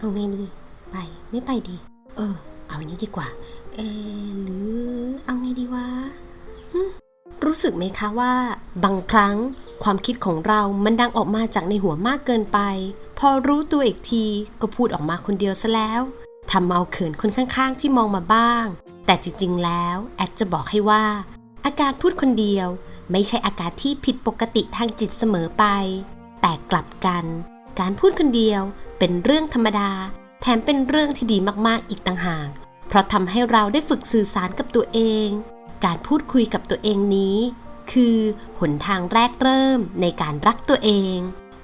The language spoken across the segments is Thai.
เอาไงดี ไปไม่ไปดี เออ เอานี้ดีกว่าเออหรือเอาไงดีวะรู้สึกไหมคะว่า บางครั้งความคิดของเรามันดังออกมาจากในหัวมากเกินไป พอรู้ตัวอีกทีก็พูดออกมาคนเดียวซะแล้วทำเอาเขินคนข้างๆ ที่มองมาบ้าง แต่จริงๆ แล้ว แอดจะบอกให้ว่า อาการพูดคนเดียว ไม่ใช่อาการที่ผิดปกติทางจิตเสมอไป แต่กลับกัน การพูดคนเดียว เป็นเรื่องธรรมดา แถมเป็นเรื่องที่ดีมากๆอีกต่างหาก เพราะทำให้เราได้ฝึกสื่อสารกับตัวเอง การพูดคุยกับตัวเองนี้ คือหนทางแรกเริ่มในการรักตัวเอง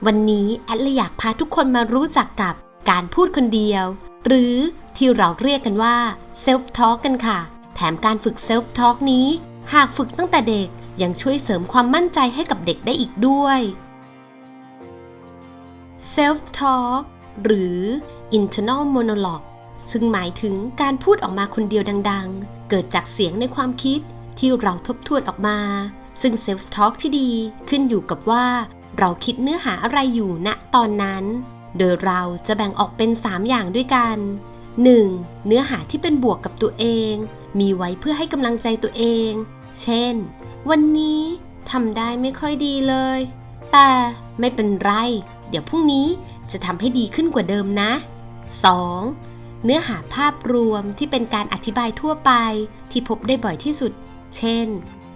วันนี้แอดเลยอยากพาทุกคนมารู้จักกับการพูดคนเดียว หรือที่เราเรียกกันว่า self talk กันค่ะ แถมการฝึก self talk นี้ หากฝึกตั้งแต่เด็กยังช่วยเสริมความมั่นใจให้กับเด็กได้อีกด้วย self talk หรือ internal monologue ซึ่งหมายถึงการพูดออกมาคนเดียวดัง ๆ เกิดจากเสียงในความคิดที่เราทบทวนออกมา ซึ่ง self talk ที่ดีขึ้นอยู่กับว่า เราคิดเนื้อหาอะไรอยู่ณตอนนั้น โดยเราจะแบ่งออกเป็น 3 อย่างด้วยกัน 1. เนื้อหาที่เป็นบวกกับตัวเอง มีไว้เพื่อให้กำลังใจตัวเอง เช่น วันนี้ทำได้ไม่ค่อยดีเลย แต่ไม่เป็นไร เดี๋ยวพรุ่งนี้จะทำให้ดีขึ้นกว่าเดิมนะ 2. เนื้อหาภาพรวมที่เป็นการอธิบายทั่วไปที่พบได้บ่อยที่สุด เช่น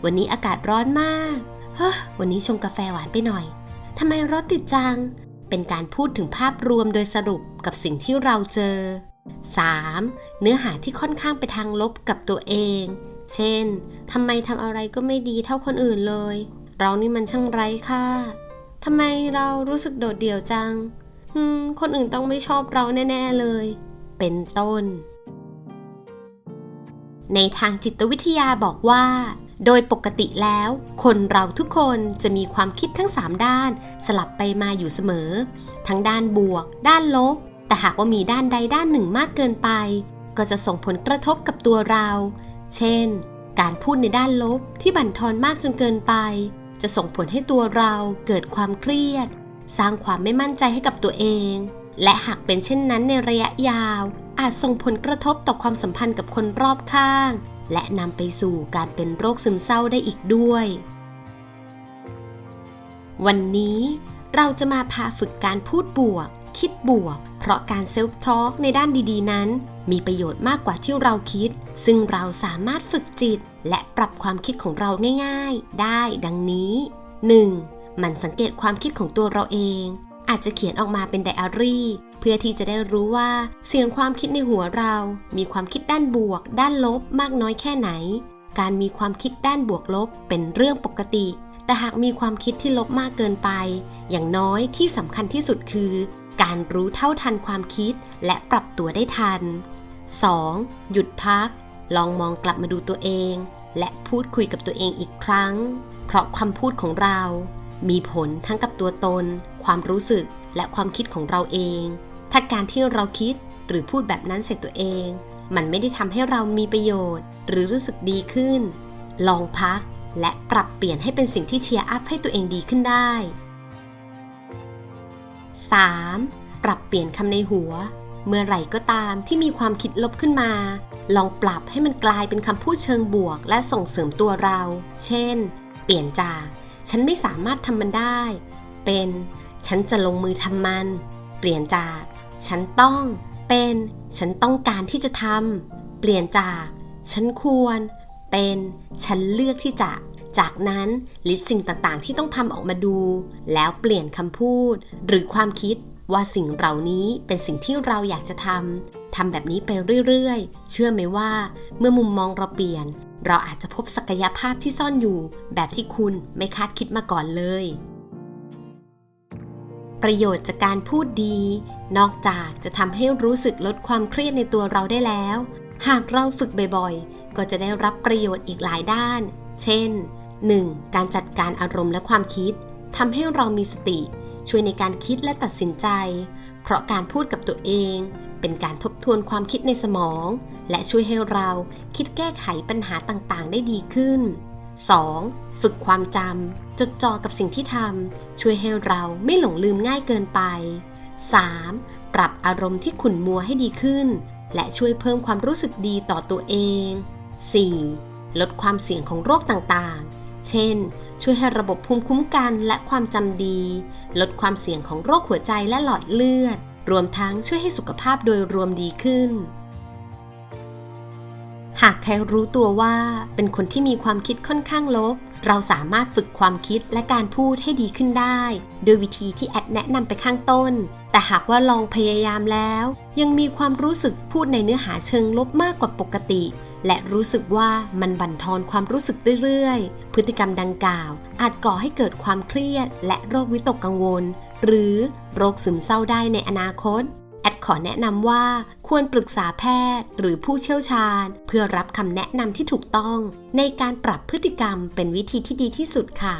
วันนี้อากาศร้อนมากเฮ้อวันนี้ชงกาแฟหวานไปหน่อยทำไมรถติดจัง เป็นการพูดถึงภาพรวมโดยสรุปกับสิ่งที่เราเจอ 3. เนื้อหาที่ค่อนข้างไปทางลบกับตัวเอง เช่น ทำไมทำอะไรก็ไม่ดีเท่าคนอื่นเลย เรานี่มันช่างไร้ค่า ทำไมเรารู้สึกโดดเดี่ยวจังฮึมคนอื่นต้องไม่ชอบเราแน่ ๆเลย เป็นต้น ในทางจิตวิทยาบอกว่า โดยปกติแล้ว คนเราทุกคนจะมีความคิดทั้ง 3 ด้าน สลับไปมาอยู่เสมอ ทั้งด้านบวก ด้านลบ แต่หากว่ามีด้านใดด้านหนึ่งมากเกินไป ก็จะส่งผลกระทบกับตัวเรา เช่น การพูดในด้านลบที่บั่นทอนมากจนเกินไป จะส่งผลให้ตัวเราเกิดความเครียด สร้างความไม่มั่นใจให้กับตัวเอง และหากเป็นเช่นนั้นในระยะยาว อาจส่งผลกระทบต่อความสัมพันธ์กับคนรอบข้าง และนำไปสู่การเป็นโรคซึมเศร้าได้อีกด้วย วันนี้เราจะมาพาฝึกการพูดบวก คิดบวก เพราะการเซลฟ์ทอล์กในด้านดีๆ นั้น มีประโยชน์มากกว่าที่เราคิด ซึ่งเราสามารถฝึกจิต และปรับความคิดของเราง่ายๆ ได้ดังนี้ 1. มันสังเกตความคิดของตัวเราเอง อาจจะเขียนออกมาเป็นไดอารี่ เพื่อที่จะได้รู้ว่าเสียงความคิดในหัวเรา มีความคิดด้านบวก ด้านลบมากน้อยแค่ไหน การมีความคิดด้านบวกลบเป็นเรื่องปกติ แต่หากมีความคิดที่ลบมากเกินไป อย่างน้อยที่สำคัญที่สุดคือ การรู้เท่าทันความคิดและปรับตัวได้ทัน 2. หยุดพัก ลองมองกลับมาดูตัวเอง และพูดคุยกับตัวเองอีกครั้ง เพราะคำพูดของเรา มีผลทั้งกับตัวตน ความรู้สึกและความคิดของเราเอง ถ้าการที่เราคิดหรือพูดแบบนั้นเสร็จตัวเอง มันไม่ได้ทำให้เรามีประโยชน์ หรือรู้สึกดีขึ้น ลองพักและปรับเปลี่ยนให้เป็นสิ่งที่เชียร์อัพให้ตัวเองดีขึ้นได้ 3. ปรับเปลี่ยนคำในหัว เมื่อไหร่ก็ตามที่มีความคิดลบขึ้นมา ลองปรับให้มันกลายเป็นคำพูดเชิงบวก และส่งเสริมตัวเรา เช่น เปลี่ยนจาก ฉันไม่สามารถทำมันได้ เป็น ฉันจะลงมือทำมัน เปลี่ยนจาก ฉันต้อง เป็น ฉันต้องการที่จะทำ เปลี่ยนจาก ฉันควร เป็น ฉันเลือกที่จะ จากนั้นลิสต์สิ่งต่างๆ ที่ต้องทำออกมาดู แล้วเปลี่ยนคำพูด หรือความคิดว่าสิ่งเหล่านี้เป็นสิ่งที่เราอยากจะทำ ทำแบบนี้ไปเรื่อยๆ เชื่อไหมว่า เมื่อมุมมองเราเปลี่ยน เราอาจจะพบศักยภาพที่ซ่อนอยู่ แบบที่คุณไม่คาดคิดมาก่อนเลย ประโยชน์จากการพูดดี นอกจากจะทำให้รู้สึกลดความเครียดในตัวเราได้แล้ว หากเราฝึกบ่อยๆ ก็จะได้รับประโยชน์อีกหลายด้าน เช่น 1. การจัดการอารมณ์และความคิดทำให้เรามีสติ ช่วยในการคิดและตัดสินใจ เพราะการพูดกับตัวเอง เป็นการทบทวนความคิดในสมอง และช่วยให้เราคิดแก้ไขปัญหาต่างๆ ได้ดีขึ้น 2. ฝึกความจำจดจ่อกับสิ่งที่ทำช่วยให้เราไม่หลงลืมง่ายเกินไป 3. ปรับอารมณ์ที่ขุ่นมัวให้ดีขึ้น และช่วยเพิ่มความรู้สึกดีต่อตัวเอง 4. ลดความเสี่ยงของโรคต่างๆ เช่น ช่วยให้ระบบภูมิคุ้มกันและความจำดี ลดความเสี่ยงของโรคหัวใจและหลอดเลือด รวมทั้งช่วยให้สุขภาพโดยรวมดีขึ้น หากใครรู้ตัวว่าเป็นคนที่มีความคิดค่อนข้างลบ เราสามารถฝึกความคิดและการพูดให้ดีขึ้นได้ โดยวิธีที่แอดแนะนำไปข้างต้น แต่หากว่าลองพยายามแล้ว ยังมีความรู้สึกพูดในเนื้อหาเชิงลบมากกว่าปกติ และรู้สึกว่ามันบั่นทอนความรู้สึกเรื่อยๆ พฤติกรรมดังกล่าว อาจก่อให้เกิดความเครียด และโรควิตกกังวล หรือโรคซึมเศร้าได้ในอนาคตแอดขอแนะนำว่าควรปรึกษาแพทย์หรือผู้เชี่ยวชาญ เพื่อรับคำแนะนำที่ถูกต้อง ในการปรับพฤติกรรมเป็นวิธีที่ดีที่สุดค่ะ